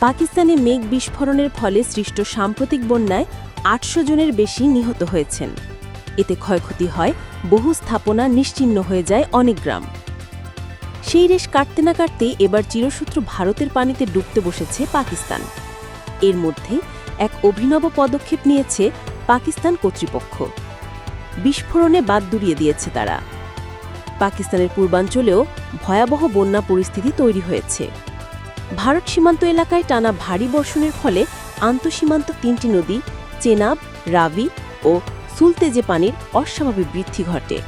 পাকিস্তানে মেঘ বিস্ফোরণের ফলে সৃষ্ট সাম্প্রতিক বন্যায় আটশো জনের বেশি নিহত হয়েছেন। এতে ক্ষয়ক্ষতি হয়, বহু স্থাপনা নিশ্চিহ্ন হয়ে যায় অনেক গ্রাম। সেই রেশ কাটতে না কাটতেই এবার চিরসূত্র ভারতের পানিতে ডুবতে বসেছে পাকিস্তান। এর মধ্যে এক অভিনব পদক্ষেপ নিয়েছে পাকিস্তান কর্তৃপক্ষ। বিস্ফোরণে বাদ দুড়িয়ে দিয়েছে তারা। পাকিস্তানের পূর্বাঞ্চলেও ভয়াবহ বন্যা পরিস্থিতি তৈরি হয়েছে। ভারত সীমান্ত এলাকায় টানা ভারী বর্ষণের ফলে আন্তঃসীমান্ত তিনটি নদী, চেনাব, রাবি ও সুলতেজে পানির অস্বাভাবিক বৃদ্ধি ঘটে।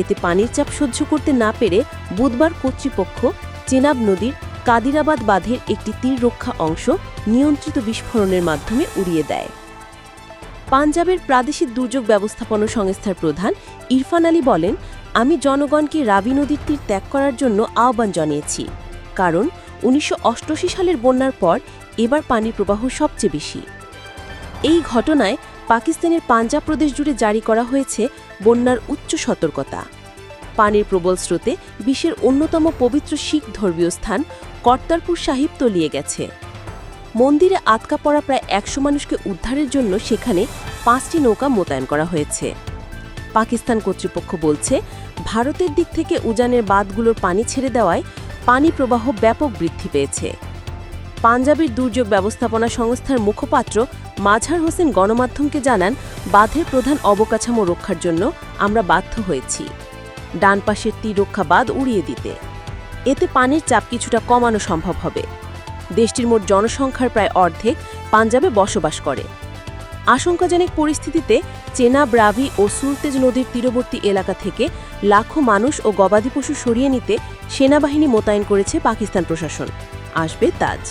এতে পানির চাপ সহ্য করতে না পেরে বুধবার কর্তৃপক্ষ চেনাব নদীর কাদিরাবাদ বাঁধের একটি তীর রক্ষা অংশ নিয়ন্ত্রিত বিস্ফোরণের মাধ্যমে উড়িয়ে দেয়। পাঞ্জাবের প্রাদেশিক দুর্যোগ ব্যবস্থাপনা সংস্থার প্রধান ইরফান আলী বলেন, আমি জনগণকে রাবি নদীর তীর ত্যাগ করার জন্য আহ্বান জানিয়েছি, কারণ উনিশশো অষ্টআশি সালের বন্যার পর এবার পানির প্রবাহ সবচেয়ে বেশি। এই ঘটনায় পাকিস্তানের পাঞ্জাব প্রদেশ জুড়ে জারি করা হয়েছে বন্যার উচ্চ সতর্কতা। পানির প্রবল স্রোতে বিশ্বের অন্যতম পবিত্র শিখ ধর্মীয় স্থান কর্তারপুর সাহিব তলিয়ে গেছে। মন্দিরে আটকা পড়া প্রায় একশো মানুষকে উদ্ধারের জন্য সেখানে পাঁচটি নৌকা মোতায়েন করা হয়েছে। পাকিস্তান কর্তৃপক্ষ বলছে, ভারতের দিক থেকে উজানের বাঁধগুলোর পানি ছেড়ে দেওয়ায় পানি প্রবাহ ব্যাপক বৃদ্ধি পেয়েছে। পাঞ্জাবের দুর্যোগ ব্যবস্থাপনা সংস্থার মুখপাত্র মাঝার হোসেন গণমাধ্যমকে জানান, বাঁধের প্রধান অবকাঠামো রক্ষার জন্য আমরা বাধ্য হয়েছি। ডান পাশের তীররক্ষা বাঁধ উড়িয়ে দিতে। এতে পানির চাপ কিছুটা কমানো সম্ভব হবে। দেশটির মোট জনসংখ্যার প্রায় অর্ধেক পাঞ্জাবে বসবাস করে। আশঙ্কাজনক পরিস্থিতিতে চেনা ব্রাভি ও সুলতেজ নদীর তীরবর্তী এলাকা থেকে লাখো মানুষ ও গবাদি পশু সরিয়ে নিতে সেনাবাহিনী মোতায়েন করেছে পাকিস্তান প্রশাসন। আসবে তাজ।